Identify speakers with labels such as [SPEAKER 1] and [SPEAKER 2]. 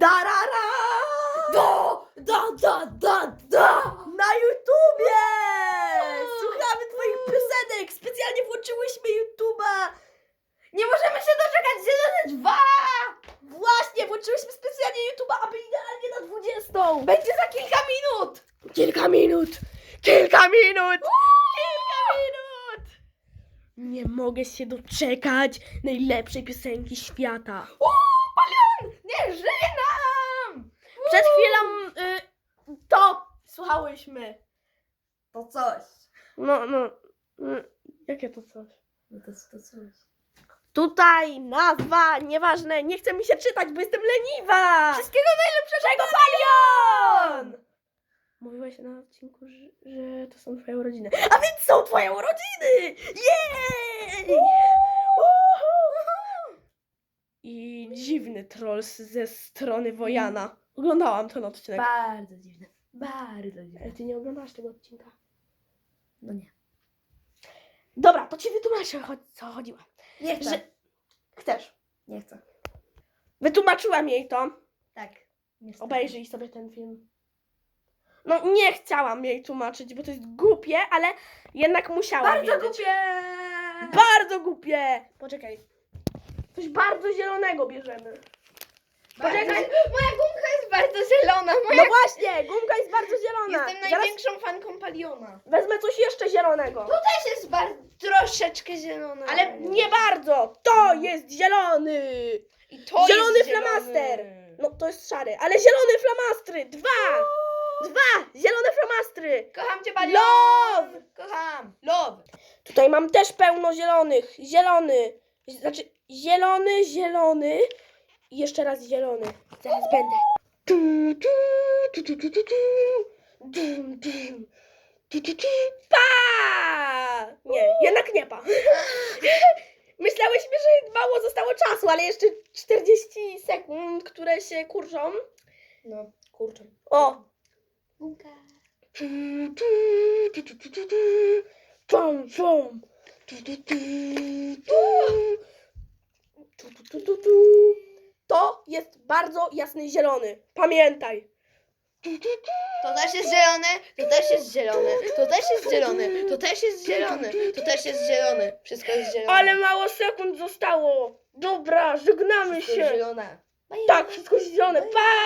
[SPEAKER 1] Darara!
[SPEAKER 2] Do, do, do, do, do!
[SPEAKER 1] Na YouTubie! Słuchamy twoich piosenek! Specjalnie włączyłyśmy YouTube'a!
[SPEAKER 2] Nie możemy się doczekać zielone dwa!
[SPEAKER 1] Właśnie, włączyłyśmy specjalnie YouTube'a, aby idealnie na 20!
[SPEAKER 2] Będzie za kilka minut!
[SPEAKER 1] Kilka minut! Kilka minut! Kilka minut! Nie mogę się doczekać najlepszej piosenki świata.
[SPEAKER 2] Uuu, palion! Nie żyje!
[SPEAKER 1] Przed chwilą y, to słuchałyśmy.
[SPEAKER 2] To coś.
[SPEAKER 1] No, no. y, Jakie to coś?
[SPEAKER 2] No to, to coś.
[SPEAKER 1] Tutaj nazwa, nieważne, nie chce mi się czytać, bo jestem leniwa!
[SPEAKER 2] Wszystkiego najlepszego,
[SPEAKER 1] palion! Mówiłaś na odcinku, że, że to są twoje urodziny. A więc są twoje urodziny! Jej! I dziwny troll ze strony Wojana. Oglądałam ten odcinek.
[SPEAKER 2] Bardzo dziwne. Bardzo dziwne.
[SPEAKER 1] Ale ty nie oglądasz tego odcinka.
[SPEAKER 2] No nie.
[SPEAKER 1] Dobra, to ci wytłumaczę, co chodziło.
[SPEAKER 2] Nie chcę.
[SPEAKER 1] Że... Chcesz.
[SPEAKER 2] Nie chcę.
[SPEAKER 1] Wytłumaczyłam jej to.
[SPEAKER 2] Tak. Niestety.
[SPEAKER 1] Obejrzyj sobie ten film. No nie chciałam jej tłumaczyć, bo to jest głupie, ale jednak musiałam
[SPEAKER 2] Bardzo
[SPEAKER 1] wiedzieć.
[SPEAKER 2] głupie!
[SPEAKER 1] Bardzo głupie! Poczekaj. Coś bardzo zielonego bierzemy. Poczekaj.
[SPEAKER 2] Moja zielona. Moja...
[SPEAKER 1] No właśnie, gumka jest bardzo zielona.
[SPEAKER 2] Jestem
[SPEAKER 1] Zaraz
[SPEAKER 2] największą fanką paliona.
[SPEAKER 1] wezmę coś jeszcze zielonego.
[SPEAKER 2] To też jest bardzo, troszeczkę zielona.
[SPEAKER 1] Ale nie bardzo. To jest zielony.
[SPEAKER 2] I to
[SPEAKER 1] Zielony
[SPEAKER 2] jest
[SPEAKER 1] flamaster. No to jest szary, ale zielony flamastry. Dwa. Dwa. Zielone flamastry.
[SPEAKER 2] Kocham cię, palion.
[SPEAKER 1] Love.
[SPEAKER 2] Kocham. Love.
[SPEAKER 1] Tutaj mam też pełno zielonych. Zielony. Znaczy zielony, zielony i jeszcze raz zielony. Zaraz będę. Pa! Nie, jednak nie pa. Myślałyśmy, że mało zostało czasu, ale jeszcze 40 sekund, które się kurczą.
[SPEAKER 2] No, kurczę.
[SPEAKER 1] O! Pum. Tu, tu, tu, tu. Tu, tu, tu, tu, tu. To jest bardzo jasny zielony. Pamiętaj.
[SPEAKER 2] To też jest zielone, to też jest zielone, to też jest zielone, to też jest zielone, to też jest zielone. Wszystko jest zielone.
[SPEAKER 1] Ale mało sekund zostało. Dobra, żegnamy
[SPEAKER 2] Wszystko jest
[SPEAKER 1] się.
[SPEAKER 2] zielone.
[SPEAKER 1] Tak, wszystko jest zielone. Pa!